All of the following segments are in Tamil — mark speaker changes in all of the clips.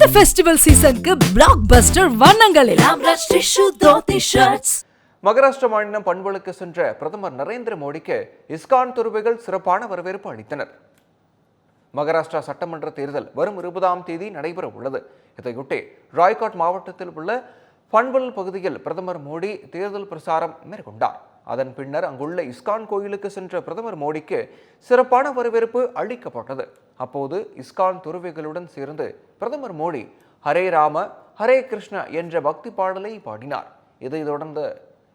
Speaker 1: இந்த ஃபெஸ்டிவல் சீசனுக்கு பிளாக் பஸ்டர் வண்ணங்களில்.
Speaker 2: மகாராஷ்டிர மாநிலம் பண்பலுக்கு சென்ற பிரதமர் நரேந்திர மோடிக்கு இஸ்கான் துறவிகள் சிறப்பான வரவேற்பு அளித்தனர். மகாராஷ்டிரா சட்டமன்ற தேர்தல் வரும் இருபதாம் தேதி நடைபெற உள்ளது. இதையொட்டி ராய்காட் மாவட்டத்தில் உள்ள பண்பல் பகுதியில் பிரதமர் மோடி தேர்தல் பிரசாரம் மேற்கொண்டார். அதன் பின்னர் அங்குள்ள இஸ்கான் கோயிலுக்கு சென்ற பிரதமர் மோடிக்கு சிறப்பான வரவேற்பு அளிக்கப்பட்டது. அப்போது இஸ்கான் துறவிகளுடன் சேர்ந்து பிரதமர் மோடி ஹரே ராம ஹரே கிருஷ்ண என்ற பக்தி பாடலை பாடினார். இதை தொடர்ந்து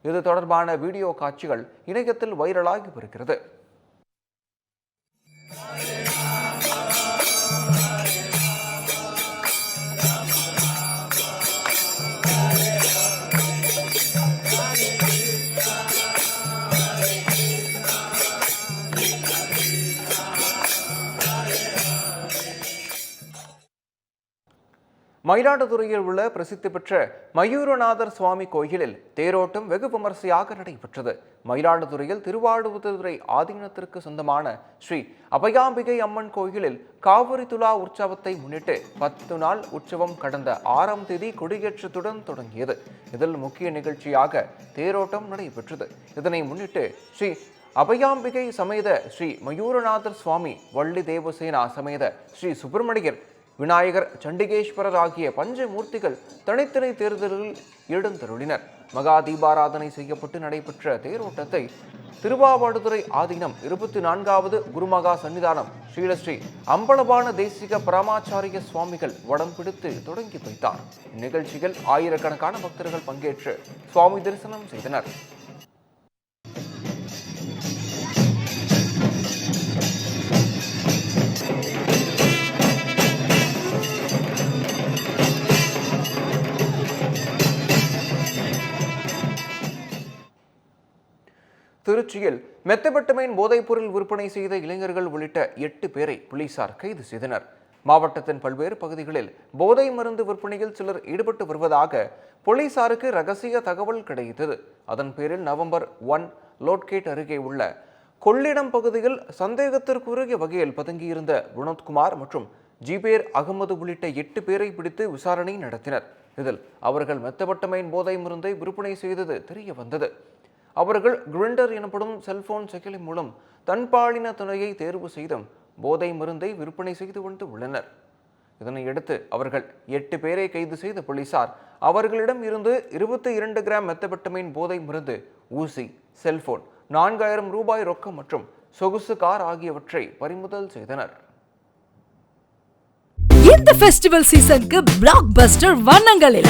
Speaker 2: இது தொடர்பான வீடியோ காட்சிகள் இணையத்தில் வைரலாகி வருகிறது. மயிலாடுதுறையில் உள்ள பிரசித்தி பெற்ற மயூரநாதர் சுவாமி கோயிலில் தேரோட்டம் வெகு விமரிசையாக நடைபெற்றது. மயிலாடுதுறையில் திருவாடுதுறை ஆதீனத்திற்கு சொந்தமான ஸ்ரீ அபயாம்பிகை அம்மன் கோயிலில் காவிரி துலா உற்சவத்தை முன்னிட்டு பத்து நாள் உற்சவம் கடந்த ஆறாம் தேதி கொடியேற்றத்துடன் தொடங்கியது. இதில் முக்கிய நிகழ்ச்சியாக தேரோட்டம் நடைபெற்றது. இதனை முன்னிட்டு ஸ்ரீ அபயாம்பிகை சமேத ஸ்ரீ மயூரநாதர் சுவாமி வள்ளி தேவசேனா சமேத ஸ்ரீ சுப்பிரமணியர் விநாயகர் சண்டிகேஸ்வரர் ஆகிய பஞ்சமூர்த்திகள் தனித்தனி தேர்தலில் எழுந்தருளினர் மகா தீபாராதனை செய்யப்பட்டு நடைபெற்ற தேரோட்டத்தை திருவாவடுதுறை ஆதீனம் இருபத்தி நான்காவது குருமகா சன்னிதானம் ஸ்ரீலஸ்ரீ அம்பலபான தேசிக பரமாச்சாரிய சுவாமிகள் வடம் பிடித்து தொடங்கி வைத்தார். இந்நிகழ்ச்சியில் ஆயிரக்கணக்கான பக்தர்கள் பங்கேற்று சுவாமி தரிசனம் செய்தனர். திருச்சியில் மெத்தபெட்டமைன் போதைப்பொருள் விற்பனை செய்த இளைஞர்கள் உள்ளிட்ட எட்டு பேரை போலீசார் கைது செய்தனர். மாவட்டத்தின் பல்வேறு பகுதிகளில் போதை மருந்து விற்பனையில் சிலர் ஈடுபட்டு வருவதாக போலீசாருக்கு ரகசிய தகவல் கிடைத்தது. அதன் பேரில் நவம்பர் ஒன் லோட்கேட் அருகே உள்ள கொள்ளிடம் பகுதியில் சந்தேகத்திற்குரிய வகையில் பதுங்கியிருந்த வினோத்குமார் மற்றும் ஜிபேர் அகமது உள்ளிட்ட எட்டு பேரை பிடித்து விசாரணை நடத்தினர். இதில் அவர்கள் மெத்தபட்டமைன் போதை மருந்தை விற்பனை செய்தது தெரிய வந்தது அவர்கள் கிரிண்டர் எனப்படும் செல்போன் செயலி மூலம் தன்பாலின துணையை தேர்வு செய்தும் போதை மருந்தை விற்பனை செய்து வந்து உள்ளனர். இதனையடுத்து அவர்கள் எட்டு பேரை கைது செய்த போலீசார் அவர்களிடம் இருந்து இருபத்தி இரண்டு கிராம் மெத்தபட்டமைன் போதை மருந்து ஊசி செல்போன் நான்காயிரம் ரூபாய் ரொக்கம் மற்றும் சொகுசு கார் ஆகியவற்றை பறிமுதல் செய்தனர்.
Speaker 1: இந்த ஃபெஸ்டிவல் சீசனுக்கு பிளாக் பஸ்டர் வண்ணங்களில்